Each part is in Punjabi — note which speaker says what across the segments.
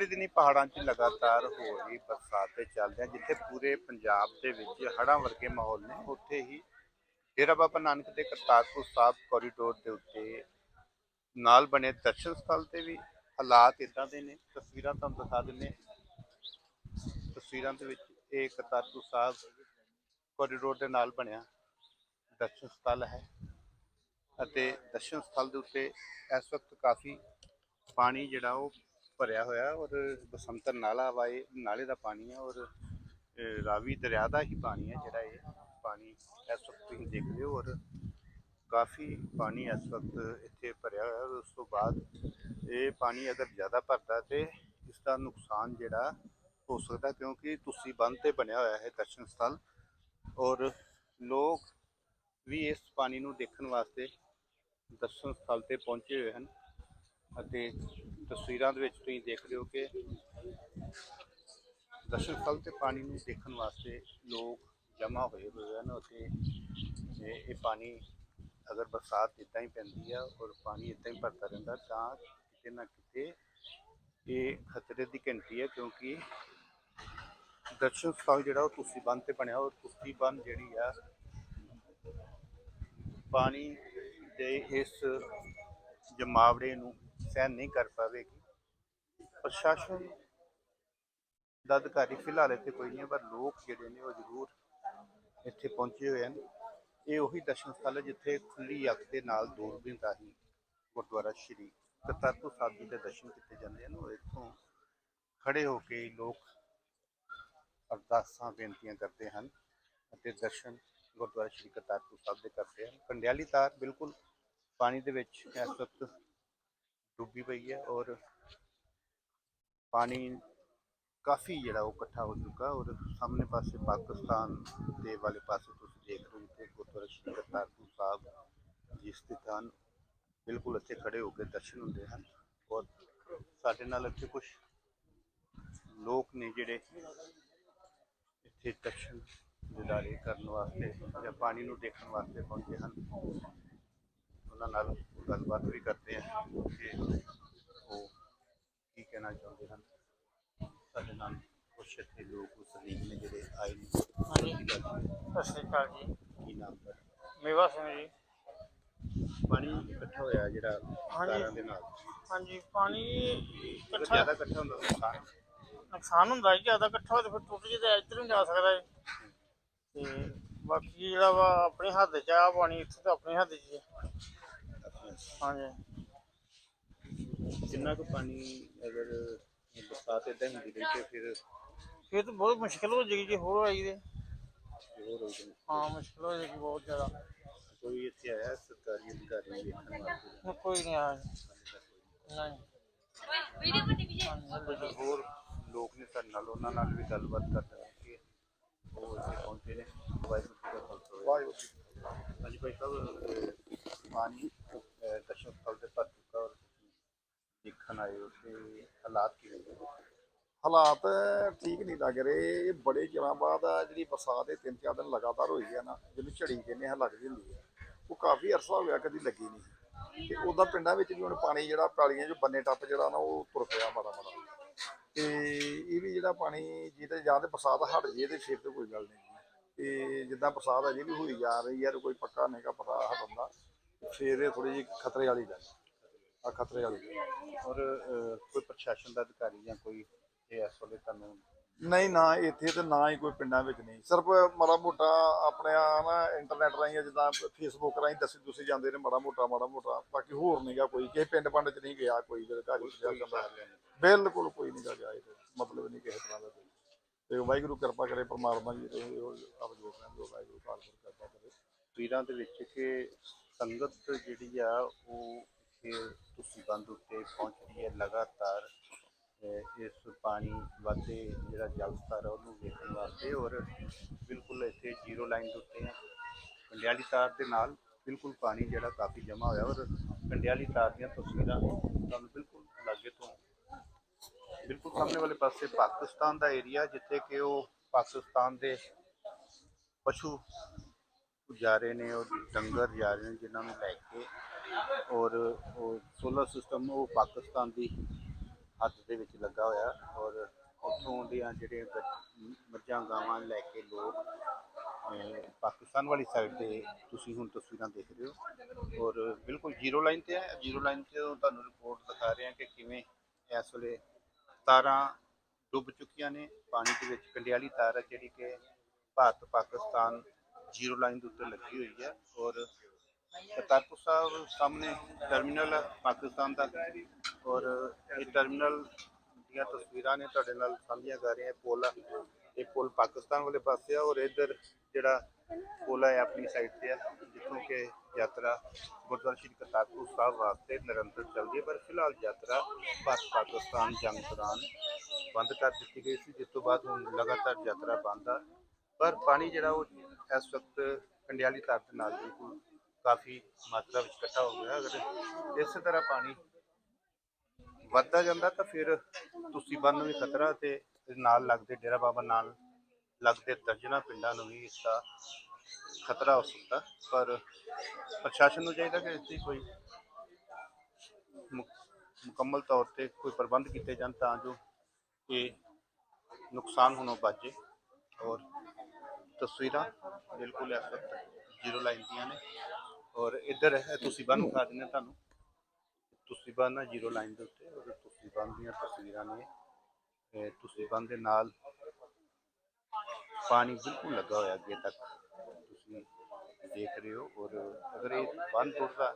Speaker 1: ਪਿਛਲੇ ਦਿਨੀ ਪਹਾੜਾਂ 'ਚ ਲਗਾਤਾਰ ਹੋ ਰਹੀ ਬਰਸਾਤ ਦੇ ਚੱਲਦਿਆਂ ਜਿੱਥੇ ਪੂਰੇ ਪੰਜਾਬ ਦੇ ਵਿੱਚ ਹੜ੍ਹਾਂ ਵਰਗੇ ਮਾਹੌਲ ਨੇ, ਉੱਥੇ ਹੀ ਡੇਰਾ ਬਾਬਾ ਨਾਨਕ ਦੇ ਕਰਤਾਰਪੁਰ ਸਾਹਿਬ ਕੋਰੀਡੋਰ ਦੇ ਉੱਤੇ ਨਾਲ ਬਣੇ ਦਰਸ਼ਨ ਸਥਲ ਤੇ ਵੀ ਹਾਲਾਤ ਇਦਾਂ ਦੇ ਨੇ। ਤਸਵੀਰਾਂ ਤੁਹਾਨੂੰ ਦਿਖਾ ਦਿੰਦੇ ਤਸਵੀਰਾਂ ਦੇ ਵਿੱਚ ਇਹ ਕਰਤਾਰਪੁਰ ਸਾਹਿਬ ਕੋਰੀਡੋਰ ਦੇ ਨਾਲ ਬਣਿਆ ਦਰਸ਼ਨ ਸਥਲ ਹੈ ਅਤੇ ਦਰਸ਼ਨ ਸਥਲ ਦੇ ਉੱਤੇ ਇਸ ਵਕਤ ਕਾਫੀ ਪਾਣੀ ਜਿਹੜਾ ਉਹ ਭਰਿਆ ਹੋਇਆ ਔਰ ਬਸੰਤਰ ਨਾਲਾ ਵਾ ਇਹ ਨਾਲੇ ਦਾ ਪਾਣੀ ਹੈ ਔਰ ਰਾਵੀ ਦਰਿਆ ਦਾ ਹੀ ਪਾਣੀ ਹੈ ਜਿਹੜਾ ਇਹ ਪਾਣੀ ਇਸ ਵਕਤ ਤੁਸੀਂ ਦੇਖਦੇ ਹੋ ਔਰ ਕਾਫੀ ਪਾਣੀ ਇਸ ਵਕਤ ਇੱਥੇ ਭਰਿਆ ਹੋਇਆ ਔਰ ਉਸ ਤੋਂ ਬਾਅਦ ਇਹ ਪਾਣੀ ਅਗਰ ਜ਼ਿਆਦਾ ਭਰਦਾ ਤੇ ਇਸ ਦਾ ਨੁਕਸਾਨ ਜਿਹੜਾ ਹੋ ਸਕਦਾ ਕਿਉਂਕਿ ਤੁਸੀਂ ਬੰਦ ਤੇ ਬਣਿਆ ਹੋਇਆ ਹੈ ਦਰਸ਼ਨ ਸਥਲ ਔਰ ਲੋਕ ਵੀ ਇਸ ਪਾਣੀ ਨੂੰ ਦੇਖਣ ਵਾਸਤੇ ਦਰਸ਼ਨ ਸਥਲ ਤੇ ਪਹੁੰਚੇ ਹੋਏ ਹਨ ਅਤੇ ਤਸਵੀਰਾਂ ਦੇ ਵਿੱਚ ਤੁਸੀਂ ਦੇਖ ਰਹੇ ਹੋ ਕਿ ਦਰਸ਼ਨ ਸਥਲ ਤੇ ਪਾਣੀ ਨੂੰ ਦੇਖਣ ਵਾਸਤੇ ਲੋਕ ਜਮ੍ਹਾਂ ਹੋਏ ਹੋਏ ਹਨ ਅਤੇ ਇਹ ਇਹ ਪਾਣੀ ਅਗਰ ਬਰਸਾਤ ਇਦਾਂ ਹੀ ਪੈਂਦੀ ਆ ਔਰ ਪਾਣੀ ਇਦਾਂ ਹੀ ਭਰਦਾ ਰਹਿੰਦਾ ਤਾਂ ਕਿਤੇ ਨਾ ਕਿਤੇ ਇਹ ਖਤਰੇ ਦੀ ਘੰਟੀ ਹੈ ਕਿਉਂਕਿ ਦਰਸ਼ਨ ਸਥਲ ਜਿਹੜਾ ਉਹ ਤੁਸੀਂ ਬੰਦ ਤੇ ਬਣਿਆ ਔਰ ਤੁਸੀਂ ਬੰਦ ਜਿਹੜੀ ਆ ਪਾਣੀ ਦੇ ਇਸ ਜਮਾਵੜੇ ਨੂੰ ਸਹਿਣ ਨਹੀਂ ਕਰ ਪਾਵੇਗੀ। ਪ੍ਰਸ਼ਾਸਨ ਦਾ ਅਧਿਕਾਰੀ ਫਿਲਹਾਲ ਇੱਥੇ ਕੋਈ ਨਹੀਂ ਹੈ, ਪਰ ਲੋਕ ਜਿਹੜੇ ਨੇ ਉਹ ਜ਼ਰੂਰ ਇੱਥੇ ਪਹੁੰਚੇ ਹੋਏ ਹਨ। ਇਹ ਉਹੀ ਦਰਸ਼ਨ ਸਥਲ ਹੈ ਜਿੱਥੇ ਖੁੱਲੀ ਅੱਖ ਦੇ ਨਾਲ ਦੂਰਬੀਨ ਰਾਹੀਂ ਗੁਰਦੁਆਰਾ ਸ਼੍ਰੀ ਕਰਤਾਰਪੁਰ ਸਾਹਿਬ ਜੀ ਦੇ ਦਰਸ਼ਨ ਕੀਤੇ ਜਾਂਦੇ ਹਨ। ਔਰ ਇੱਥੋਂ ਖੜੇ ਹੋ ਕੇ ਲੋਕ ਅਰਦਾਸਾਂ, ਬੇਨਤੀਆਂ ਕਰਦੇ ਹਨ ਅਤੇ ਦਰਸ਼ਨ ਗੁਰਦੁਆਰਾ ਸ਼੍ਰੀ ਕਰਤਾਰਪੁਰ ਸਾਹਿਬ ਦੇ ਕਰਦੇ ਹਨ। ਕੰਡਿਆਲੀ ਤਾਰ ਬਿਲਕੁਲ ਪਾਣੀ ਦੇ ਵਿੱਚ ਇਸ ਵਕਤ ਡੁੱਬੀ ਪਈ ਹੈ ਔਰ ਪਾਣੀ ਕਾਫੀ ਜਿਹੜਾ ਉਹ ਇਕੱਠਾ ਹੋ ਚੁੱਕਾ ਔਰ ਸਾਹਮਣੇ ਪਾਸੇ ਪਾਕਿਸਤਾਨ ਦੇ ਵਾਲੇ ਪਾਸੇ ਤੁਸੀਂ ਦੇਖ ਰਹੇ ਹੋ ਕਿ ਗੁਰਦੁਆਰਾ ਸ਼੍ਰੀ ਕਰਤਾਰਪੁਰ ਸਾਹਿਬ ਜੀ ਸਥਿਤ ਹਨ। ਬਿਲਕੁਲ ਇੱਥੇ ਖੜੇ ਹੋ ਕੇ ਦਰਸ਼ਨ ਹੁੰਦੇ ਹਨ ਔਰ ਸਾਡੇ ਨਾਲ ਇੱਥੇ ਕੁਝ ਲੋਕ ਨੇ ਜਿਹੜੇ ਇੱਥੇ ਦਰਸ਼ਨ ਦਿਦਾਰੇ ਕਰਨ ਵਾਸਤੇ ਜਾਂ ਪਾਣੀ ਨੂੰ ਦੇਖਣ ਵਾਸਤੇ ਪਹੁੰਚੇ ਹਨ। ਉਹਨਾਂ ਨਾਲ ਗੱਲਬਾਤ ਵੀ ਕਰਦੇ ਹਾਂ ਕਿ ਉਹ ਕੀ ਕਹਿਣਾ ਚਾਹੁੰਦੇ ਹਨ? ਸਾਡੇ ਨਾਲ ਕੁਛ ਇੱਥੇ ਲੋਕ ਉਸ ਲੀਗ ਨੇ ਜਿਹੜੇ ਆਏ ਨੇ।
Speaker 2: ਹਾਂਜੀ।
Speaker 1: ਹੈ?
Speaker 2: ਸਤਿ ਸ਼੍ਰੀ ਅਕਾਲ ਜੀ।
Speaker 1: ਕੀ ਨਾਮ ਦਾ
Speaker 2: ਮੇਵਾ ਸਿੰਘ ਜੀ।
Speaker 1: ਪਾਣੀ ਇਕੱਠਾ ਹੋਇਆ ਜਿਹੜਾ। ਤਾਰਾਂ ਦੇ ਨਾਲ।
Speaker 2: ਹਾਂਜੀ ਪਾਣੀ ਇਕੱਠਾ
Speaker 1: ਜ਼ਿਆਦਾ ਇਕੱਠਾ ਹੁੰਦਾ ਨੁਕਸਾਨ?
Speaker 2: ਨੁਕਸਾਨ ਹੁੰਦਾ ਜੀ ਜ਼ਿਆਦਾ ਇਕੱਠਾ ਹੋਵੇ ਤਾਂ ਫਿਰ ਟੁੱਟ ਜੇ ਤਾਂ ਇੱਧਰ ਨੂੰ ਜਾ ਸਕਦਾ ਹੈ ਤੇ ਬਾਕੀ ਜਿਹੜਾ ਵਾ ਆਪਣੇ ਹੱਥ 'ਚ ਆ ਪਾਣੀ ਇੱਥੇ ਤਾਂ ਆਪਣੇ ਹੱਥ 'ਚ ਹੀ ਹੈ ਹਾਂਜੀ
Speaker 1: ਜਿੰਨਾ ਕੁ ਪਾਣੀ ਅਗਰ ਬਰਸਾਤ ਇਦਾਂ ਹੁੰਦੀ ਰਹੀ ਤੇ ਫਿਰ
Speaker 2: ਫਿਰ ਤਾਂ ਬਹੁਤ ਮੁਸ਼ਕਿਲ ਹੋ ਜਾਏਗੀ ਜੇ ਹੋਰ ਆਈ ਤੇ
Speaker 1: ਜ਼ਰੂਰ ਹੋ ਜਾਣੀ
Speaker 2: ਹਾਂ ਮੁਸ਼ਕਿਲ ਹੋ ਜਾਏਗੀ ਬਹੁਤ ਜ਼ਿਆਦਾ
Speaker 1: ਕੋਈ ਇੱਥੇ ਆਇਆ ਸਰਕਾਰੀ ਅਧਿਕਾਰੀ ਦੇਖਣ ਵਾਸਤੇ
Speaker 2: ਹੁਣ ਕੋਈ ਨਹੀਂ ਆਇਆ ਨਹੀਂ
Speaker 1: ਕੁਝ ਹੋਰ ਲੋਕ ਨੇ ਸਾਡੇ ਨਾਲ ਉਹਨਾਂ ਨਾਲ ਵੀ ਗੱਲਬਾਤ ਕਰਦੇ ਹਾਂ ਕਿ ਉਹ ਇੱਥੇ ਪਹੁੰਚੇ ਨੇ ਵਾਹਿਗੁਰੂ ਜੀ ਦਾ ਖਾਲਸਾ ਵਾਹਿਗੁਰੂ ਜੀ ਕੀ ਫਤਿਹ। ਹਾਂਜੀ ਭਾਈ ਸਾਹਿਬ ਅਹ, ਪਾਣੀ ਅਹ, ਸਥਲ ਤੇ ਭਰ ਔਰ ਤੁਸੀਂ ਦੇਖਣ ਆਏ ਹੋ ਤੇ ਹਾਲਾਤ ਕਿਵੇਂ ਨੇ?
Speaker 3: ਹਾਲਾਤ ਠੀਕ ਨਹੀਂ ਲੱਗ ਰਹੇ। ਇਹ ਬੜੇ ਚਿਰਾਂ ਬਾਅਦ ਆ ਜਿਹੜੀ ਬਰਸਾਤ ਇਹ ਤਿੰਨ ਚਾਰ ਦਿਨ ਲਗਾਤਾਰ ਹੋਈ ਹੈ ਨਾ ਜਿਹਨੂੰ ਝੜੀ ਕਹਿੰਦੇ ਆ ਲੱਗਦੀ ਹੁੰਦੀ ਹੈ ਉਹ ਕਾਫੀ ਅਰਸਾ ਹੋ ਗਿਆ ਕਦੀ ਲੱਗੀ ਨਹੀਂ। ਤੇ ਉਹਦਾ ਪਿੰਡਾਂ ਵਿੱਚ ਵੀ ਹੁਣ ਪਾਣੀ ਜਿਹੜਾ ਪੈਲੀਆਂ 'ਚ ਬੰਨੇ ਟੱਪ ਜਿਹੜਾ ਨਾ ਉਹ ਤੁਰ ਪਿਆ ਮਾੜਾ ਮਾੜਾ। ਤੇ ਇਹ ਵੀ ਜਿਹੜਾ ਪਾਣੀ ਜਿਹਦੇ ਜਾਂ ਤੇ ਬਰਸਾਤ ਹਟ ਜੇ ਤੇ ਫਿਰ ਤੇ ਕੋਈ ਗੱਲ ਨਹੀਂ। ਤੇ ਜਿੱਦਾਂ ਬਰਸਾਤ ਅਜੇ ਵੀ ਹੋਈ ਜਾ ਰਹੀ ਹੈ ਕੋਈ ਪੱਕਾ ਨਹੀਂਗਾ ਪਤਾ ਹਟਣ ਦਾ। ਫਿਰ ਇਹ ਥੋੜੀ ਜਿਹੀ ਖਤਰੇ ਵਾਲੀ ਗੱਲ ਆ ਖਤਰੇ ਵਾਲੀ
Speaker 1: ਔਰ ਅਹ, ਕੋਈ ਪ੍ਰਸ਼ਾਸਨ ਦਾ ਅਧਿਕਾਰੀ ਜਾਂ ਕੋਈ ਇਹ ਇਸ ਵੇਲੇ ਤੁਹਾਨੂੰ
Speaker 3: ਨਹੀਂ ਨਾ ਇੱਥੇ ਤੇ ਨਾ ਹੀ ਕੋਈ ਪਿੰਡਾਂ ਵਿੱਚ ਨਹੀਂ। ਸਿਰਫ ਮਾੜਾ ਮੋਟਾ ਆਪਣੇ ਆ ਨਾ ਇੰਟਰਨੈਟ ਰਾਹੀਂ ਜਿੱਦਾਂ ਫੇਸਬੁੱਕ ਰਾਹੀਂ ਦੱਸੀ ਤੁਸੀਂ ਜਾਂਦੇ ਨੇ ਮਾੜਾ ਮੋਟਾ ਮਾੜਾ ਮੋਟਾ। ਬਾਕੀ ਹੋਰ ਨਹੀਂਗਾ ਕੋਈ। ਕਿਸੇ ਪਿੰਡ ਪੰਡ ਚ ਨਹੀਂ ਗਿਆ ਕੋਈ ਵੀ ਅਧਿਕਾਰੀ ਪ੍ਰਸ਼ਾਸਨ ਦਾ ਬਿਲਕੁਲ ਕੋਈ ਨਹੀਂ ਗਿਆ ਇੱਥੇ ਮਤਲਬ ਨਹੀਂ ਕਿਸੇ ਤਰ੍ਹਾਂ ਦਾ ਕੋਈ। ਤੇ ਵਾਹਿਗੁਰੂ ਕਿਰਪਾ ਕਰੇ ਪਰਮਾਤਮਾ ਜੀ ਤੇ ਉਹ ਆਪ ਜੋ ਕਹਿੰਦੇ ਵਾਹਿਗੁਰੂ ਕਿਰਪਾ ਕਰੇ
Speaker 1: ਤਸਵੀਰਾਂ ਦੇ ਵਿੱਚ ਕਿ ਸੰਗਤ ਜਿਹੜੀ ਆ, ਉਹ ਇੱਥੇ ਤੁਸੀਂ ਬੰਦ ਉੱਤੇ ਪਹੁੰਚ ਰਹੀ ਹੈ ਲਗਾਤਾਰ ਇਸ ਪਾਣੀ ਵਾਧੇ ਜਿਹੜਾ ਜਲ ਸਤਰ ਹੈ ਉਹਨੂੰ ਵੇਖਣ ਵਾਸਤੇ ਔਰ ਬਿਲਕੁਲ ਇੱਥੇ ਜ਼ੀਰੋ ਲਾਈਨ ਦੇ ਉੱਤੇ ਆ। ਕੰਡਿਆਲੀ ਤਾਰ ਦੇ ਨਾਲ ਬਿਲਕੁਲ ਪਾਣੀ ਜਿਹੜਾ ਕਾਫੀ ਜਮ੍ਹਾਂ ਹੋਇਆ ਔਰ ਕੰਡਿਆਲੀ ਤਾਰ ਦੀਆਂ ਤਸਵੀਰਾਂ ਤੁਹਾਨੂੰ ਬਿਲਕੁਲ ਲਾਗੇ ਤੋਂ, ਬਿਲਕੁਲ ਸਾਹਮਣੇ ਵਾਲੇ ਪਾਸੇ ਪਾਕਿਸਤਾਨ ਦਾ ਏਰੀਆ, ਜਿੱਥੇ ਕਿ ਉਹ ਪਾਕਿਸਤਾਨ ਦੇ ਪਸ਼ੂ ਜਾ ਰਹੇ ਨੇ ਔਰ ਡੰਗਰ ਜਾ ਰਹੇ ਨੇ ਜਿਨ੍ਹਾਂ ਨੂੰ ਲੈ ਕੇ ਔਰ ਉਹ ਸੋਲਰ ਸਿਸਟਮ ਉਹ ਪਾਕਿਸਤਾਨ ਦੀ ਹੱਦ ਦੇ ਵਿੱਚ ਲੱਗਾ ਹੋਇਆ ਔਰ ਉੱਥੋਂ ਦੀਆਂ ਜਿਹੜੇ ਗ- ਮੱਝਾਂ, ਗਾਵਾਂ ਲੈ ਕੇ ਲੋਕ ਪਾਕਿਸਤਾਨ ਵਾਲੀ ਸਾਈਡ ਤੇ ਤੁਸੀਂ ਹੁਣ ਤਸਵੀਰਾਂ ਦੇਖ ਰਹੇ ਹੋ ਔਰ ਬਿਲਕੁਲ ਜ਼ੀਰੋ ਲਾਈਨ ਤੇ ਹੈ। ਜ਼ੀਰੋ ਲਾਈਨ ਤੇ ਤੁਹਾਨੂੰ ਰਿਪੋਰਟ ਦਿਖਾ ਰਹੇ ਹਾਂ ਕਿ ਕਿਵੇਂ ਇਸ ਵੇਲੇ ਤਾਰਾਂ ਡੁੱਬ ਚੁੱਕੀਆਂ ਨੇ। ਪਾਣੀ ਦੇ ਵਿੱਚ ਕੰਡਿਆਲੀ ਤਾਰ ਹੈ ਜਿਹੜੀ ਕਿ ਭਾਰਤ ਪਾਕਿਸਤਾਨ ਜ਼ੀਰੋ ਲਾਈਨ ਦੇ ਉੱਤੇ ਲੱਗੀ ਹੋਈ ਹੈ ਔਰ ਕਰਤਾਰਪੁਰ ਸਾਹਿਬ ਸਾਹਮਣੇ ਟਰਮੀਨਲ ਹੈ ਪਾਕਿਸਤਾਨ ਦਾ ਔਰ ਇਹ ਟਰਮੀਨਲ ਦੀਆਂ ਤਸਵੀਰਾਂ ਨੇ ਤੁਹਾਡੇ ਨਾਲ ਸਾਂਝੀਆਂ ਕਰ ਰਹੇ ਹਾਂ ਪੁਲ ਆ ਇਹ ਪੁਲ ਪਾਕਿਸਤਾਨ ਵਾਲੇ ਪਾਸੇ ਆ ਔਰ ਇੱਧਰ ਜਿਹੜਾ ਪੁਲ ਹੈ ਆਪਣੀ ਸਾਈਡ ਤੇ ਆ ਜਿੱਥੋਂ ਕਿ ਯਾਤਰਾ ਗੁਰਦੁਆਰਾ ਸ਼੍ਰੀ ਕਰਤਾਰਪੁਰ ਸਾਹਿਬ ਵਾਸਤੇ ਨਿਰੰਤਰ ਚੱਲਦੀ ਹੈ ਪਰ ਫਿਲਹਾਲ ਯਾਤਰਾ ਭਾਰਤ ਪਾਕਿਸਤਾਨ ਜੰਗ ਦੌਰਾਨ ਬੰਦ ਕਰ ਦਿੱਤੀ ਗਈ ਸੀ ਜਿਸ ਤੋਂ ਬਾਅਦ ਹੁਣ ਲਗਾਤਾਰ ਯਾਤਰਾ ਬੰਦ ਆ ਪਰ ਪਾਣੀ ਜਿਹੜਾ ਉਹ ਇਸ ਵਕਤ ਕੰਡਿਆਲੀ ਤਾਰ ਦੇ ਨਾਲ ਬਿਲਕੁਲ ਕਾਫੀ ਮਾਤਰਾ ਵਿੱਚ ਇਕੱਠਾ ਹੋ ਗਿਆ। ਅਗਰ ਇਸੇ ਤਰ੍ਹਾਂ ਪਾਣੀ ਵੱਧਦਾ ਜਾਂਦਾ ਤਾਂ ਫਿਰ ਤੁਸੀਂ ਬੰਨ ਨੂੰ ਵੀ ਖਤਰਾ ਤੇ ਨਾਲ ਲੱਗਦੇ ਡੇਰਾ ਬਾਬਾ ਨਾਲ ਲੱਗਦੇ ਦਰਜਨਾਂ ਪਿੰਡਾਂ ਨੂੰ ਵੀ ਇਸ ਦਾ ਖਤਰਾ ਹੋ ਸਕਦਾ। ਪਰ ਪ੍ਰਸ਼ਾਸਨ ਨੂੰ ਚਾਹੀਦਾ ਕਿ ਇਸ ਦੀ ਕੋਈ ਮੁ- ਮੁਕੰਮਲ ਤੌਰ ਤੇ ਕੋਈ ਪ੍ਰਬੰਧ ਕੀਤੇ ਜਾਣ ਤਾਂ ਜੋ ਇਹ ਨੁਕਸਾਨ ਹੋਣੋਂ ਬਚੇ ਔਰ ਤਸਵੀਰਾਂ, ਬਿਲਕੁਲ ਇਸ ਵਕਤ ਜ਼ੀਰੋ ਲਾਈਨ ਦੀਆਂ ਨੇ। ਔਰ ਇੱਧਰ ਹੈ ਤੁਸੀਂ ਬੰਨ ਖਾ ਦਿੰਦੇ ਤੁਹਾਨੂੰ। ਤੁਸੀਂ ਬੰਨ ਜ਼ੀਰੋ ਲਾਈਨ ਦੇ ਉੱਤੇ, ਔਰ ਤੁਸੀਂ ਬੰਨ ਦੀਆਂ ਤਸਵੀਰਾਂ ਨੇ। ਇਹ ਬੰਨ ਦੇ ਨਾਲ ਪਾਣੀ ਬਿਲਕੁਲ ਲੱਗਾ ਹੋਇਆ ਅੱਗੇ ਤੱਕ। ਤੁਸੀਂ ਦੇਖ ਰਹੇ ਹੋ, ਔਰ ਅਗਰ ਇਹ ਬੰਨ ਟੁੱਟਦਾ,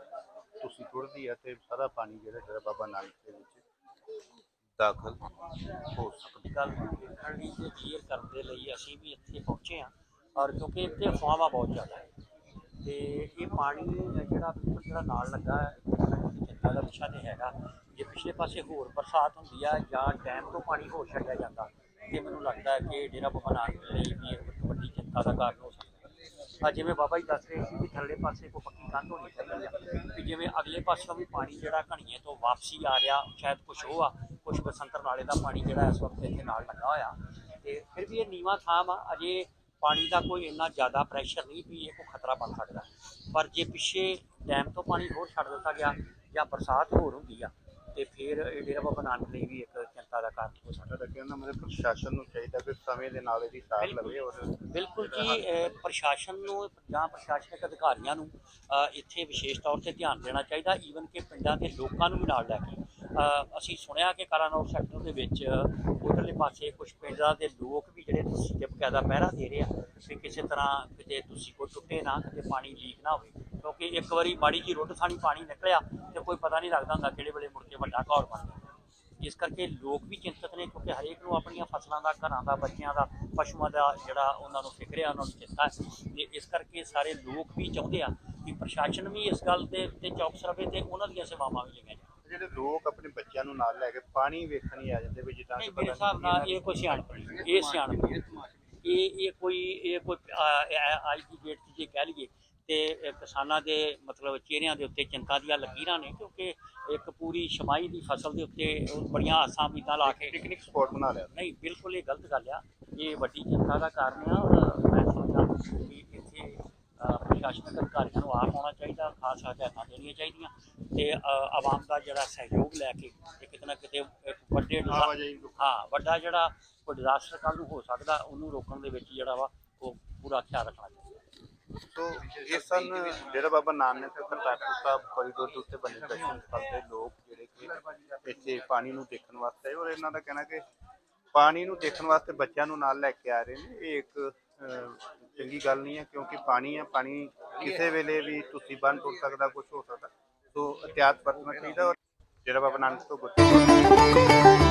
Speaker 1: ਤੁਸੀਂ ਟੁੱਟਦੀ ਹੈ ਤੇ ਸਾਰਾ ਪਾਣੀ ਜਿਹੜਾ ਜਿਹੜਾ ਬਾਬਾ ਨਾਨਕ ਦੇ ਵਿੱਚ ਦਾਖਲ ਹੋ ਸਕਦਾ।
Speaker 4: ਗੱਲ ਦੇਖਣ ਤੇ ਕਲੀਅਰ ਕਰਨ ਲਈ ਅਸੀਂ ਵੀ ਇੱਥੇ ਪਹੁੰਚੇ ਹਾਂ। ਔਰ ਕਿਉਂਕਿ ਇੱਥੇ ਅਫਵਾਹਾਂ ਬਹੁਤ ਜ਼ਿਆਦਾ ਹੈ। ਤੇ ਇਹ ਪਾਣੀ ਜਿਹੜਾ ਬਿਲਕੁਲ ਜਿਹੜਾ ਨਾਲ ਲੱਗਾ ਹੈ ਚਿੰਤਾ ਦਾ ਵਿਸ਼ਾ ਤੇ ਹੈਗਾ। ਜੇ ਪਿਛਲੇ ਪਾਸੇ ਹੋਰ ਬਰਸਾਤ ਹੁੰਦੀ ਆ ਜਾਂ ਡੈਮ ਤੋਂ ਪਾਣੀ ਹੋਰ ਛੱਡਿਆ ਜਾਂਦਾ, ਤੇ ਮੈਨੂੰ ਲੱਗਦਾ ਕਿ ਡੇਰਾ ਬਾਬਾ ਨਾਨਕ ਲਈ ਵੀ ਇੱਕ ਵੱਡੀ ਚਿੰਤਾ ਦਾ ਕਾਰਨ ਹੋ ਸਕਦਾ ਆ ਜਿਵੇਂ ਬਾਬਾ ਜੀ ਦੱਸ ਰਹੇ ਸੀ ਕਿ ਥੱਲੇ ਪਾਸੇ ਕੋਈ ਪੱਕੀ ਕੰਧ ਹੋਣੀ ਚਾਹੀਦੀ ਆ ਕਿ ਜਿਵੇਂ ਅਗਲੇ ਪਾਸੋਂ ਵੀ ਪਾਣੀ ਜਿਹੜਾ ਘਣੀਏ ਤੋਂ ਵਾਪਸੀ ਆ ਰਿਹਾ, ਸ਼ਾਇਦ ਕੁਝ ਉਹ ਆ ਕੁਝ ਬਸੰਤਰ ਨਾਲੇ ਦਾ ਪਾਣੀ ਜਿਹੜਾ ਇਸ ਵਕਤ ਇੱਥੇ ਨਾਲ ਲੱਗਾ ਹੋਇਆ। ਤੇ ਫਿਰ ਵੀ ਇਹ ਨੀਵਾਂ ਥਾਂ ਵਾ, ਅਜੇ ਪਾਣੀ ਦਾ ਕੋਈ ਇੰਨਾ ਜ਼ਿਆਦਾ ਪ੍ਰੈਸ਼ਰ ਨਹੀਂ ਵੀ ਇਹ ਕੋਈ ਖਤਰਾ ਬਣ ਸਕਦਾ। ਪਰ ਜੇ ਪਿੱਛੇ ਡੈਮ ਤੋਂ ਪਾਣੀ ਹੋਰ ਛੱਡ ਦਿੱਤਾ ਗਿਆ ਜਾਂ ਬਰਸਾਤ ਹੋਰ ਹੁੰਦੀ ਆ ਤੇ ਫਿਰ ਇਹ ਡੇਰਾ ਬਾਬਾ ਨਾਨਕ ਲਈ ਵੀ ਇੱਕ ਚਿੰਤਾ ਦਾ ਕਾਰਨ ਹੋ ਸਕਦਾ।
Speaker 1: ਸਾਡਾ ਕਹਿੰਦਾ ਮੇਰੇ ਪ੍ਰਸ਼ਾਸਨ ਨੂੰ ਚਾਹੀਦਾ ਕਿ ਸਮੇਂ ਦੇ ਨਾਲ ਇਹਦੀ ਸਾਰ ਲਵੇ ਔਰ
Speaker 4: ਬਿਲਕੁਲ ਜੀ ਪ੍ਰਸ਼ਾਸਨ ਨੂੰ ਜਾਂ ਪ੍ਰਸ਼ਾਸਨਿਕ ਅਧਿਕਾਰੀਆਂ ਨੂੰ ਇੱਥੇ ਵਿਸ਼ੇਸ਼ ਤੌਰ ਤੇ ਧਿਆਨ ਦੇਣਾ ਚਾਹੀਦਾ ਈਵਨ ਕਿ ਪਿੰਡਾਂ ਦੇ ਲੋਕਾਂ ਨੂੰ ਵੀ ਨਾਲ ਲੈ ਕੇ। ਅਸੀਂ ਸੁਣਿਆ ਕਿ ਕਾਲਾਨੌਰ ਸੈਕਟਰ ਦੇ ਵਿੱਚ ਉਧਰਲੇ ਪਾਸੇ ਕੁਝ ਪਿੰਡਾਂ ਦੇ ਲੋਕ ਵੀ ਜਿਹੜੇ ਤੁਸੀਂ ਦੇ ਬਕਾਇਦਾ ਪਹਿਰਾ ਦੇ ਰਹੇ ਆ ਵੀ ਕਿਸੇ ਤਰ੍ਹਾਂ ਕਿਤੇ ਤੁਸੀਂ ਕੋਈ ਟੁੱਟੇ ਨਾ, ਕਿਤੇ ਪਾਣੀ ਲੀਕ ਨਾ ਹੋਵੇ। ਕਿਉਂਕਿ ਇੱਕ ਵਾਰੀ ਮਾੜੀ ਜੀ ਰੁੱਟ ਥਾਣੀ ਪਾਣੀ ਨਿਕਲਿਆ ਤੇ ਕੋਈ ਪਤਾ ਨਹੀਂ ਲੱਗਦਾ ਹੁੰਦਾ ਕਿਹੜੇ ਵੇਲੇ ਮੁੜ ਕੇ ਵੱਡਾ ਘੌਰ ਬਣ ਜਾਂਦਾ ਇਸ ਕਰਕੇ ਲੋਕ ਵੀ ਚਿੰਤਤ ਨੇ ਕਿਉਂਕਿ ਹਰੇਕ ਨੂੰ ਆਪਣੀਆਂ ਫਸਲਾਂ ਦਾ, ਘਰਾਂ ਦਾ, ਬੱਚਿਆਂ ਦਾ, ਪਸ਼ੂਆਂ ਦਾ ਜਿਹੜਾ ਉਹਨਾਂ ਨੂੰ ਫਿਕਰ ਹੈ ਉਹਨਾਂ ਨੂੰ ਚਿੰਤਾ ਹੈ ਤੇ ਇਸ ਕਰਕੇ ਸਾਰੇ ਲੋਕ ਵੀ ਚਾਹੁੰਦੇ ਆ ਕਿ ਪ੍ਰਸ਼ਾਸਨ ਵੀ ਇਸ ਗੱਲ ਦੇ ਉੱਤੇ ਚੌਕਸ ਰਵੇ ਤੇ ਉਹਨਾਂ ਦੀਆਂ ਸੇਵਾਵਾਂ ਵੀ ਲਈਆਂ ਜਾਣ।
Speaker 1: ਜਿਹੜੇ ਲੋਕ ਆਪਣੇ ਬੱਚਿਆਂ ਨੂੰ ਨਾਲ ਲੈ ਕੇ ਪਾਣੀ ਵੇਖਣ ਹੀ ਆ ਜਾਂਦੇ ਵੀ ਜਿੱਦਾਂ
Speaker 4: ਨਹੀਂ
Speaker 1: ਕਿ
Speaker 4: ਮੇਰੇ ਹਿਸਾਬ ਨਾਲ ਇਹ ਕੋਈ ਸਿਆਣਪ ਇਹ ਸਿਆਣਪ। ਇਹ ਇਹ ਕੋਈ ਇਹ ਕੋਈ ਅੱਜ ਦੀ ਡੇਟ 'ਚ ਜੇ ਕਹਿ ਲਈਏ ਤੇ ਕਿਸਾਨਾਂ ਦੇ ਮਤਲਬ ਚਿਹਰਿਆਂ ਦੇ ਉੱਤੇ ਚਿੰਤਾ ਦੀਆਂ ਲਕੀਰਾਂ ਨੇ ਕਿਉਂਕਿ ਇੱਕ ਪੂਰੀ ਛਮਾਈ ਦੀ ਫਸਲ ਦੇ ਉੱਤੇ ਬੜੀਆਂ ਆਸਾਂ ਉਮੀਦਾਂ ਲਾ ਕੇ
Speaker 1: ਪਿਕਨਿਕ ਸਪੌਟ ਬਣਾ ਲਿਆ।
Speaker 4: ਨਹੀਂ ਬਿਲਕੁਲ ਇਹ ਗਲਤ ਗੱਲ ਆ। ਇਹ ਵੱਡੀ ਚਿੰਤਾ ਦਾ ਕਾਰਨ ਆ। ਮੈਂ ਸਮਝਦਾ ਕਿ ਇੱਥੇ ਪ੍ਰਸ਼ਾਸਨਿਕ ਅਧਿਕਾਰੀਆਂ ਨੂੰ ਆਪ ਆਉਣਾ ਚਾਹੀਦਾ ਖਾਸ ਹਦਾਇਤਾਂ ਦੇਣੀਆਂ ਚਾਹੀਦੀਆਂ। ਤੇ ਆਵਾਮ ਦਾ ਜਿਹੜਾ ਸਹਿਯੋਗ ਲੈ ਕੇ ਤੇ ਕਿਤੇ ਨਾ ਕਿਤੇ ਵੱਡੇ ਹਾਂ ਵੱਡਾ ਜਿਹੜਾ ਕੋਈ ਡਿਜ਼ਾਸਟਰ ਕੱਲ ਨੂੰ ਹੋ ਸਕਦਾ ਉਹਨੂੰ ਰੋਕਣ ਦੇ ਵਿੱਚ ਜਿਹੜਾ ਵਾ ਉਹ ਪੂਰਾ ਖਿਆਲ ਰੱਖਣਾ ਚਾਹੀਦਾ।
Speaker 1: ਸੋ ਇਹ ਸਨ ਡੇਰਾ ਬਾਬਾ ਨਾਨਕ ਤੇ ਕਰਤਾਰਪੁਰ ਸਾਹਿਬ ਕੋਰੀਡੋਰ ਦੇ ਉੱਤੇ ਬਣੇ ਦਰਸ਼ਨ ਸਥਲ ਦੇ ਲੋਕ ਜਿਹੜੇ ਕਿ ਇੱਥੇ ਪਾਣੀ ਨੂੰ ਦੇਖਣ ਵਾਸਤੇ ਔਰ ਇਹਨਾਂ ਦਾ ਕਹਿਣਾ ਕਿ ਪਾਣੀ ਨੂੰ ਦੇਖਣ ਵਾਸਤੇ ਬੱਚਿਆਂ ਨੂੰ ਨਾਲ ਲੈ ਕੇ ਆ ਰਹੇ ਨੇ। ਇਹ ਇੱਕ ਚੰਗੀ ਗੱਲ ਨਹੀਂ ਹੈ ਕਿਉਂਕਿ ਪਾਣੀ ਹੈ ਪਾਣੀ ਕਿਸੇ ਵੇਲੇ ਵੀ ਤੁਸੀਂ ਬੰਨ ਟੁੱਟ ਸਕਦਾ ਕੁਝ ਹੋ ਸਕਦਾ। ਸੋ ਇhtiyਾਤ ਵਰਤਣਾ ਚਾਹੀਦਾ ਔਰ ਡੇਰਾ ਬਾਬਾ ਨਾਨਕ ਤੋਂ ਗੁਰਦੁਆਰਾ